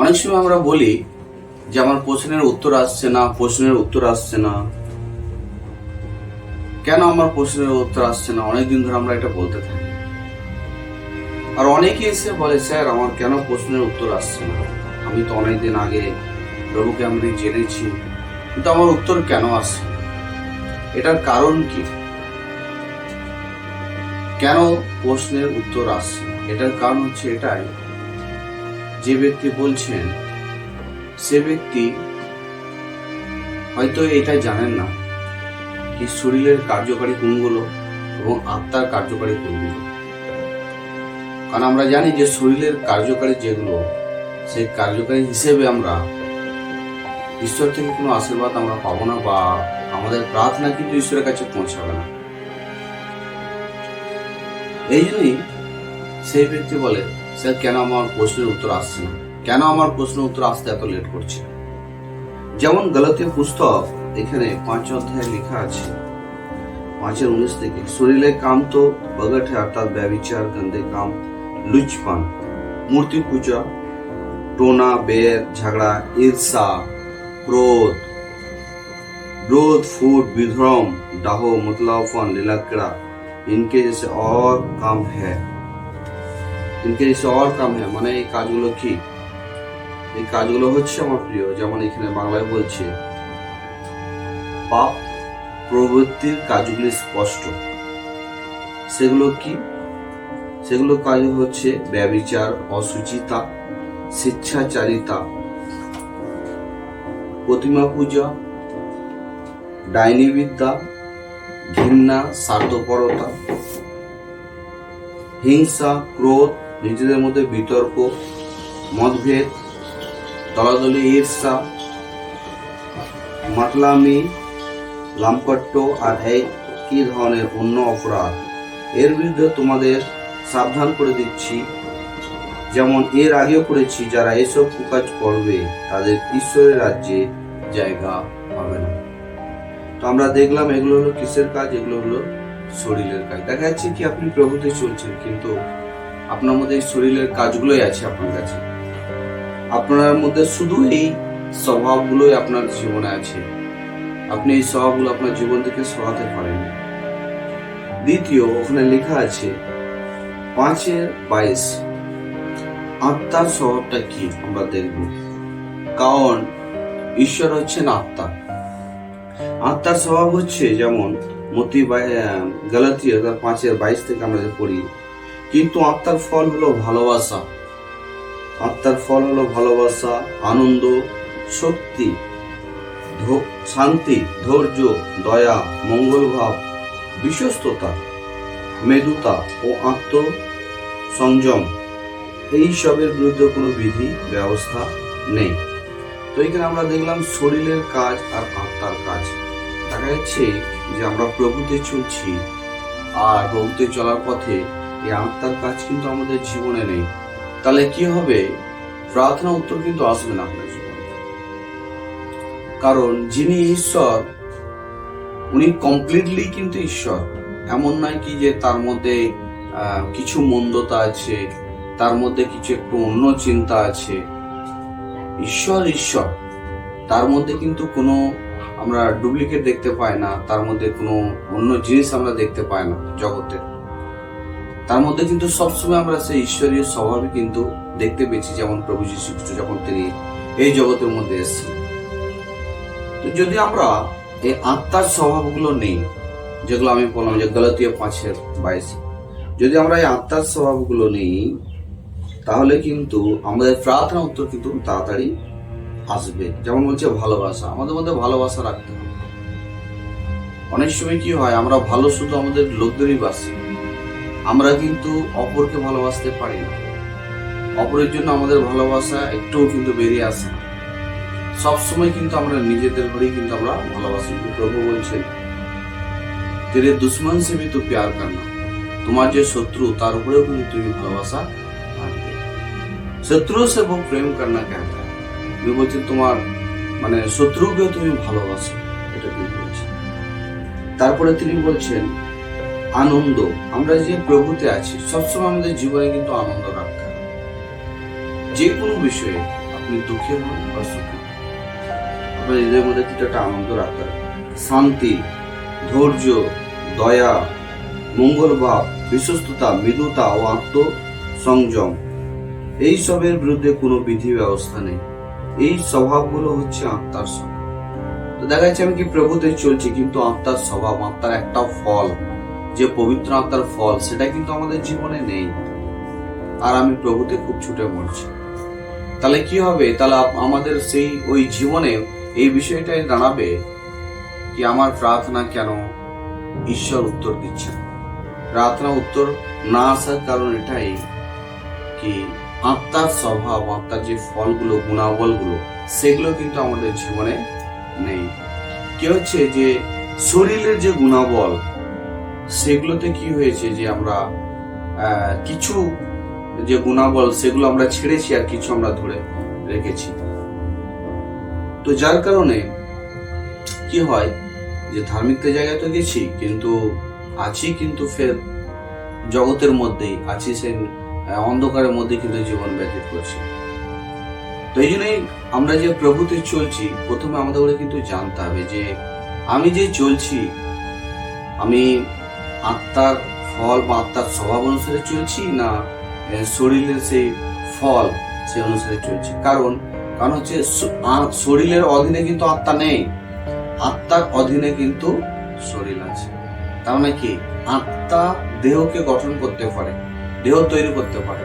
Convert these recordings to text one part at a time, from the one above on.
অনেক সময় আমরা বলি যে আমার প্রশ্নের উত্তর আসছে না, প্রশ্নের উত্তর আসছে না। কেন আমার প্রশ্নের উত্তর আসছে না? অনেকদিন ধরে আমরা এটা বলতে থাকি। আর অনেকে এসে বলে, স্যার, আমার কেন প্রশ্নের উত্তর আসছে না? আমি তো অনেকদিন আগে প্রভুকে আমি জেনেছি, কিন্তু আমার উত্তর কেন আসছে এটার কারণ কি? কেন প্রশ্নের উত্তর আসছে এটার কারণ হচ্ছে এটাই যে ব্যক্তি বলছেন, সে ব্যক্তি হয়তো এটা জানেন না কি শরীরের কার্যকারী কোনগুলো এবং আত্মার কার্যকারী কোনগুলো কারণ আমরা জানি যে শরীরের কার্যকারী যেগুলো, সেই কার্যকারী হিসেবে আমরা ঈশ্বর থেকে কোনো আশীর্বাদ আমরা পাবো না বা আমাদের প্রার্থনা কিন্তু ঈশ্বরের কাছে পৌঁছাবে না। এই জন্যই সেই ব্যক্তি বলে স্যার কেন আমার প্রশ্নের উত্তর আসছে না কেন আমার প্রশ্নের উত্তর আসতে এত লেট করছে যেমন গলতীয় পুস্তক এখানে পাঁচ অধ্যায়ে লেখা আছে পাঁচের উনিশ থেকে শরীরে কাম তো বগট है अर्थात व्यभिचार गंदे काम लुचपन मूर्ति पूजा टोना बेर झगड़ा ईर्षा क्रोध क्रोध फूट विध्रम डाहो मतलापन लीलाकड़ा इनके जैसे और काम है ইনকে অর কাম হ্যাঁ মানে এই কাজগুলো কি? এই কাজগুলো হচ্ছে আমার প্রিয়, যেমন এখানে বাংলায় বলছে, পাপ প্রবৃত্তির কাজগুলি স্পষ্ট। সেগুলো কি? সেগুলো কাজ হচ্ছে ব্যবিচার, অসুচিতা, স্বেচ্ছাচারিতা, প্রতিমা পূজা, ডাইনিবিদ্যা, ঘৃণা, স্বার্থপরতা, হিংসা, ক্রোধ নিজেদের মধ্যে বিতর্ক, মতভেদ, দলাদলি, ঈর্ষা, মাতলামি লাম্পট্য আর একই ধরনের অন্য অপরাধ? এর বিরুদ্ধে তোমাদের সাবধান করে দিচ্ছি। যেমন এর আগেও করেছি, যারা এসব কুকাজ করবে, তাদের ঈশ্বরের রাজ্যে জায়গা হবে না। তো আমরা দেখলাম এগুলো হলো কিসের কাজ? এগুলো হলো শরীরের কাজ। দেখা যাচ্ছে কি আপনি প্রভুতে চলছেন, কিন্তু আপনার মধ্যে শরীরের কাজগুলোই আছে আপনার কাছে। আপনার মধ্যে শুধু এই স্বভাবগুলোই আপনার জীবনে আছে। আপনি এই স্বভাবগুলো আপনার জীবন থেকে সরাতে পারেন। দ্বিতীয়, ওখানে লেখা আছে পাঁচের বাইশ। আত্মার স্বভাবটা কি আমরা দেখব? কারণ ঈশ্বর হচ্ছেন আত্মা। আত্মার স্বভাব হচ্ছে যেমন মতি গালাতীয় তার পাঁচের বাইশ থেকে আমরা পড়ি কিন্তু আত্মার ফল হলো ভালোবাসা। আত্মার ফল হলো ভালোবাসা, আনন্দ, শক্তি শান্তি, ধৈর্য, দয়া, মঙ্গলভাব, বিশ্বস্ততা মেধুতা ও আত্ম সংযম এই সবের বিরুদ্ধে কোনো বিধি, ব্যবস্থা নেই। তো এখানে আমরা দেখলাম শরীরের কাজ আর আত্মার কাজ। দেখা যাচ্ছে যে আমরা প্রভুতে চলছি আর প্রভুতে চলার পথে এই আত্মার কাজ কিন্তু আমাদের জীবনে নেই। তাহলে কি হবে? প্রার্থনা উত্তর কিন্তু আসবে না আপনার জীবনে। কারণ যিনি ঈশ্বর, উনি কমপ্লিটলি কিন্তু ঈশ্বর। এমন নয় কি যে তার মধ্যে কিছু মন্দতা আছে, তার মধ্যে কিছু একটু অন্য চিন্তা আছে। ঈশ্বর ঈশ্বর। তার মধ্যে কিন্তু কোনো আমরা ডুপ্লিকেট দেখতে পাই না, তার মধ্যে কোনো অন্য জিনিস আমরা দেখতে পাই না জগতে। তার মধ্যে কিন্তু সবসময় আমরা সেই ঈশ্বরীয় স্বভাবই কিন্তু দেখতে পেয়েছি, যেমন প্রভু যীশু খ্রিস্ট যখন তিনি এই জগতের মধ্যে এসেছিলেন তো যদি আমরা এই আত্মার স্বভাবগুলো নেই, যেগুলো আমি বললাম যে গলতীয় পাঁচের বাইশ, যদি আমরা এই আত্মার স্বভাবগুলো নেই, তাহলে কিন্তু আমাদের প্রার্থনা উত্তর কিন্তু তাড়াতাড়ি আসবে। যেমন বলছে ভালোবাসা, আমাদের মধ্যে ভালোবাসা রাখতে হবে। অনেক সময় কি হয়, আমরা ভালো শুধু আমাদের লোকদেরই বাসি। আমরা কিন্তু অপরকে ভালোবাসতে পারি না। অপরের জন্য আমাদের ভালোবাসা একটুও কিন্তু বেরিয়ে আসে না। সবসময় কিন্তু আমরা নিজেদের ঘরেই কিন্তু আমরা ভালোবাসি প্রভু বলছেন, তেরে দুশ্মন সে তো প্যার কান্না তোমার যে শত্রু, তার উপরেও কিন্তু তুমি ভালোবাসা শত্রু সে বহু প্রেম কান্না কেন তুমি বলছেন, তোমার মানে শত্রুকেও তুমি ভালোবাসো। এটা তিনি বলছেন। তারপরে তিনি বলছেন আনন্দ। আমরা যে প্রভুতে আছি, সবসময় আমাদের জীবনে কিন্তু আনন্দ রাখতে হবে। যে কোনো বিষয়ে আপনি দুঃখী হন বা সুখী আপনার হৃদয়ের মধ্যে কিন্তু একটা আনন্দ রাখতে হবে। শান্তি, ধৈর্য, দয়া মঙ্গলভাব বিশ্বস্ততা, মৃদুতা ও আত্মসংযম, এই সবের বিরুদ্ধে কোনো বিধি ব্যবস্থা নেই। এই স্বভাবগুলো হচ্ছে আত্মার স্বভাব। তো দেখা যাচ্ছে আমি কি প্রভুতে চলছি, কিন্তু আত্মার স্বভাব, আত্মার একটা ফল। যে পবিত্র আত্মার ফল, সেটা কিন্তু আমাদের জীবনে নেই। আর আমি প্রভুতে খুব ছুটে মরছি। তাহলে কি হবে? তাহলে আমাদের সেই ওই জীবনে এই বিষয়টাই দাঁড়াবে কি আমার প্রার্থনা কেন ঈশ্বর উত্তর দিচ্ছেন? প্রার্থনা উত্তর না আসার কারণ এটাই কি আত্মার স্বভাব, আত্মার যে ফলগুলো, গুণাবলগুলো, সেগুলো কিন্তু আমাদের জীবনে নেই। কি হচ্ছে? যে শরীরের যে গুণাবল সেগুলোতে কি হয়েছে যে আমরা কিছু যে গুণাবল সেগুলো আমরা ছেড়েছি আর কিছু আমরা ধরে রেখেছি? তো যার কারণে কি হয় যে ধার্মিকতা জায়গায় তো গেছি, কিন্তু আছি কিন্তু ফের জগতের মধ্যেই, আছি সে অন্ধকারের মধ্যে কিন্তু জীবন ব্যতীত করছি। তো এই জন্যই আমরা যে প্রভুতে চলছি, প্রথমে আমাদের করে কিন্তু জানতে হবে যে আমি যে চলছি, আমি আত্মার ফল বা আত্মার স্বভাব অনুসারে চলছি না শরীরের সেই ফল সে অনুসারে চলছি। কারণ কারণ হচ্ছে শরীরের অধীনে কিন্তু আত্মা নেই, আত্মার অধীনে কিন্তু শরীর আছে। তার মানে কি? আত্মা দেহকে গঠন করতে পারে, দেহ তৈরি করতে পারে।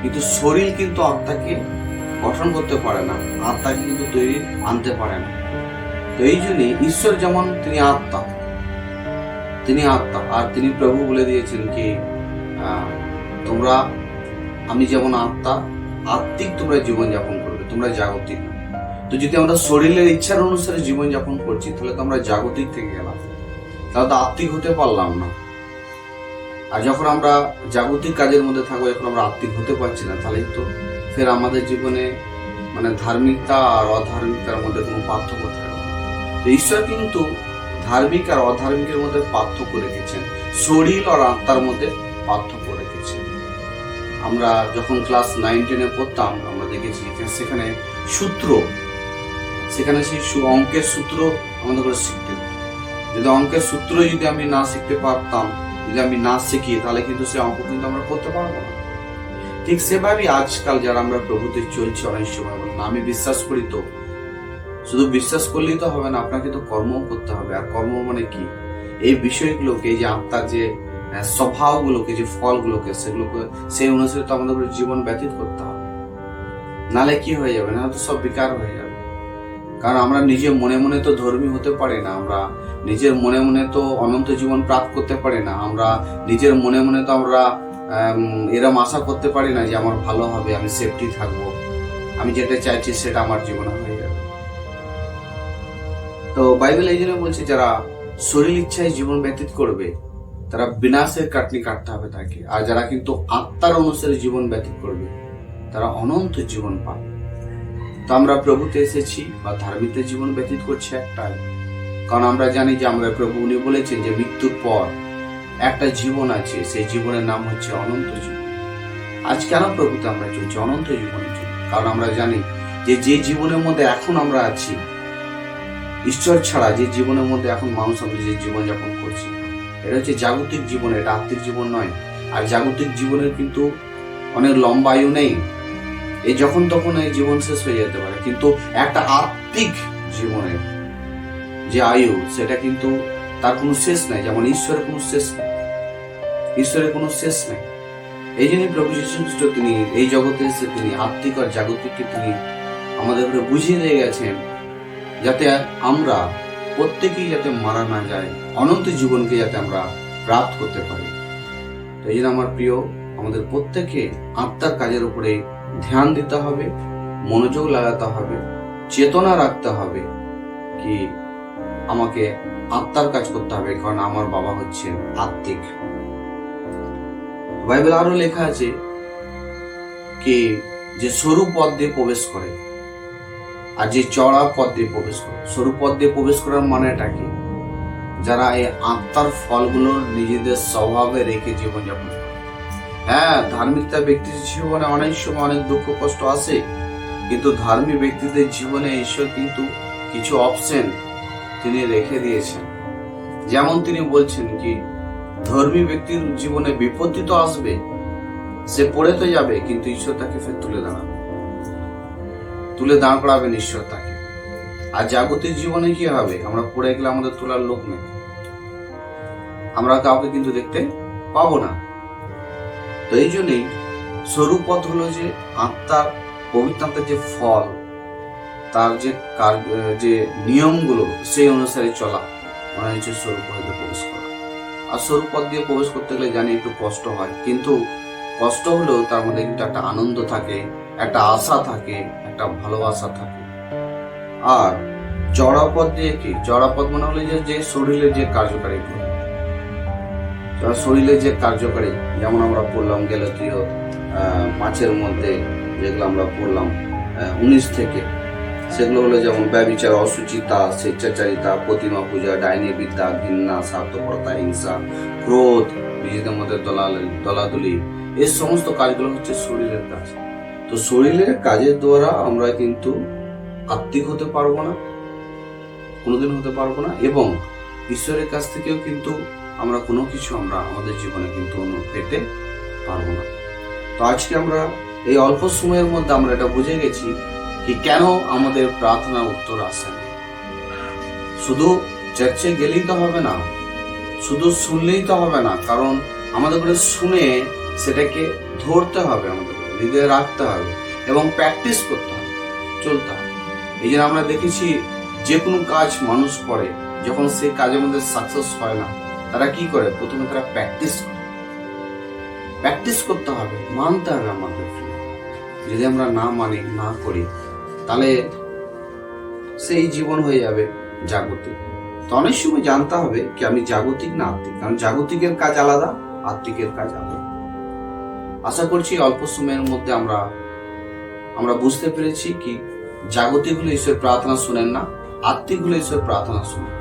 কিন্তু শরীর কিন্তু আত্মাকে গঠন করতে পারে না, আত্মাকে কিন্তু তৈরি আনতে পারে না। তো এই জন্য ঈশ্বর যেমন তিনি আত্মা তিনি আত্মা, আর তিনি প্রভু বলে দিয়েছেন কি তোমরা, আমি যেমন আত্মা, আত্মিক তোমরা জীবনযাপন করবে, তোমরা জাগতিক। তো যদি আমরা শরীরের ইচ্ছার অনুসারে জীবনযাপন করছি, তাহলে তো আমরা জাগতিক থেকে গেলাম তাহলে তো আত্মিক হতে পারলাম না আর যখন আমরা জাগতিক কাজের মধ্যে থাকব, যখন আমরা আত্মিক হতে পারছি না, তাহলেই তো ফের আমাদের জীবনে মানে ধার্মিকতা আর অধার্মিকতার মধ্যে কোনো পার্থক্য। তো ঈশ্বর কিন্তু ধার্মিক আর অধার্মিকের মধ্যে পার্থক্য রেখেছেন। শরীর আর আত্মার মধ্যে পার্থক্য রেখেছেন। আমরা যখন ক্লাস নাইন, টেনে পড়তাম, আমরা দেখেছি সেখানে সূত্র, সেখানে সেই অঙ্কের সূত্র আমাদের করে শিখতে। যদি অঙ্কের সূত্র যদি আমি না শিখতে পারতাম, যদি আমি না শিখি, তাহলে কিন্তু সে অঙ্ক কিন্তু আমরা করতে পারব না। ঠিক সেভাবেই আজকাল যারা আমরা প্রভুতে চলছি অনেক সময় বলেন আমি বিশ্বাস করি তো শুধু বিশ্বাস করলেই তো হবে না আপনাকে তো কর্ম করতে হবে। আর কর্ম মানে কি? এই বিষয়গুলোকে যে আত্মার যে স্বভাবগুলোকে যে ফলগুলোকে সেগুলোকে সেই অনুসারে তো আমাদের জীবন ব্যতীত করতে হবে। নালে কি হয়ে যাবে? না তো সব বেকার হয়ে যাবে। কারণ আমরা নিজে মনে মনে তো ধর্মী হতে পারি না আমরা নিজের মনে মনে তো অনন্ত জীবন প্রাপ্ত করতে পারি না আমরা নিজের মনে মনে তো আমরা আম, এরম আশা করতে পারি না যে আমার ভালো হবে আমি সেফটি থাকব। আমি যেটা চাইছি সেটা আমার জীবনে তো বাইবেল এই জন্য বলছে, যারা শরীর ইচ্ছায় জীবন ব্যতীত করবে, তারা বিনাশের কাটনি কাটতে হবে তাকে। আর যারা কিন্তু আত্মার অনুসারে জীবন ব্যতীত করবে, তারা অনন্ত জীবন পাবে। তো আমরা প্রভুতে এসেছি, বা ধার্মিকদের জীবন ব্যতীত করছি একটাই। কারণ আমরা জানি যে আমরা প্রভু উনি বলেছেন যে মৃত্যুর পর একটা জীবন আছে, সেই জীবনের নাম হচ্ছে অনন্ত জীবন। আজ কেন প্রভুতে আমরা চলছি? অনন্ত জীবনের জন্য। কারণ আমরা জানি যে যে জীবনের মধ্যে এখন আমরা আছি ঈশ্বর ছাড়া যে জীবনের মধ্যে এখন মানুষ আমরা যে জীবনযাপন করছি, এটা হচ্ছে জাগতিক জীবন, এটা আত্মিক জীবন নয়। আর জাগতিক জীবনের কিন্তু অনেক লম্বা আয়ু নেই। এই যখন তখন এই জীবন শেষ হয়ে যেতে পারে। কিন্তু একটা আত্মিক জীবনের যে আয়ু, সেটা কিন্তু তার কোনো শেষ নাই। যেমন ঈশ্বরের কোনো শেষ নেই। ঈশ্বরের কোনো শেষ নেই। এই জন্যই প্রভু যীশু খ্রিস্ট তিনি এই জগতে এসে তিনি আত্মিক আর জাগতিককে তিনি আমাদের বুঝিয়ে দিয়ে গেছেন যাতে আমরা প্রত্যেকেই যাতে মারা না যায়, অনন্ত জীবনকে যাতে আমরা প্রাপ্ত করতে পারি। তো এই আমার প্রিয়, আমাদের প্রত্যেকে আত্মার কাজের উপরে ধ্যান দিতে হবে, মনোযোগ লাগাতে হবে, চেতনা রাখতে হবে কি আমাকে আত্মার কাজ করতে হবে, কারণ আমার বাবা হচ্ছেন আত্মিক। বাইবেল আরও লেখা আছে কে যে সরু পথ দিয়ে প্রবেশ করে। আর যে চড়া পথ দিয়ে প্রবেশ করে সরু পথ দিয়ে প্রবেশ করার মানেটা কি? যারা এই আত্মার ফলগুলো নিজেদের স্বভাবে রেখে জীবনযাপন করে। হ্যাঁ ধার্মিকতা ব্যক্তির জীবনে অনেক সময় অনেক দুঃখ, কষ্ট আসে কিন্তু ধার্মিক ব্যক্তিদের জীবনে ঈশ্বর কিন্তু কিছু অপশন তিনি রেখে দিয়েছেন। যেমন তিনি বলছেন কি, ধর্মী ব্যক্তির জীবনে বিপত্তি তো আসবে, সে পড়ে তো যাবে, কিন্তু ঈশ্বর তাকে ফের তুলে দাঁড়াবে। তুলে দাঁড় করাবেন ঈশ্বর তাকে। আর জাগতিক জীবনে কি হবে? আমরা পড়ে গেলে আমাদের তোলার লোক নেই। আমরা কাউকে কিন্তু দেখতে পাবো না। তো এই জন্যই স্বরূপথ হলো যে আত্মার পবিত্র আত্মার যে ফল, তার যে কার- যে নিয়মগুলো, সেই অনুসারে চলা মানে হচ্ছে স্বরূপ পথে প্রবেশ করা। আর স্বরূপ পথ দিয়ে প্রবেশ করতে গেলে জানি একটু কষ্ট হয়, কিন্তু কষ্ট হলেও তার মধ্যে কিন্তু একটা আনন্দ থাকে একটা আশা থাকে, একটা ভালোবাসা থাকে। আর চড়া পথ দিয়ে কি? চড়া পথ মানে হলো যে যে শরীরের যে কার্যকারী শরীরের যে কার্যকারী, যেমন আমরা পড়লাম গেলতীয় পাঁচের মধ্যে যেগুলো আমরা পড়লাম উনিশ থেকে, সেগুলো হলো যেমন ব্যবিচার, অসুচিতা, স্বেচ্ছাচারিতা, প্রতিমা পূজা, ডাইনি বিদ্যা, ঘৃণা, স্বার্থপরতা, হিংসা, ক্রোধ, নিজেদের মধ্যে দলাদলি। এই সমস্ত কাজগুলো হচ্ছে শরীরের কাজ। তো শরীরের কাজের দ্বারা আমরা কিন্তু আত্মিক হতে পারব না, কোনোদিন হতে পারব না, এবং ঈশ্বরের কাছ থেকেও কিন্তু আমরা কোনো কিছু আমরা আমাদের জীবনে কিন্তু পেতে পারব না। তো আজকে আমরা এই অল্প সময়ের মধ্যে আমরা এটা বুঝে গেছি কি কেন আমাদের প্রার্থনা উত্তর আসে না। শুধু চার্চে গেলেই তো হবে না, শুধু শুনলেই তো হবে না, কারণ আমাদের শুনে সেটাকে ধরতে হবে আমাদের। হৃদয়ে রাখতে হবে এবং প্র্যাকটিস করতে হবে, চলতে হবে। এই জন্য আমরা দেখেছি যে কোনো কাজ মানুষ করে, যখন সেই কাজের মধ্যে সাকসেস হয় না, তারা কি করে? প্রথমে তারা প্র্যাকটিস করে। প্র্যাকটিস করতে হবে, মানতে হবে আমাদের যদি আমরা না মানি, না করি, তাহলে সেই জীবন হয়ে যাবে জাগতিক। তো অনেক সময় জানতে হবে কি আমি জাগতিক না আত্মিক? কারণ জাগতিকের কাজ আলাদা, আত্মিকের কাজ আলাদা। আশা করছি অল্প সময়ের মধ্যে আমরা আমরা বুঝতে পেরেছি কি জাগতিক হলে ঈশ্বর প্রার্থনা শুনেন না, আত্মিক হলে ঈশ্বর প্রার্থনা শুনেন।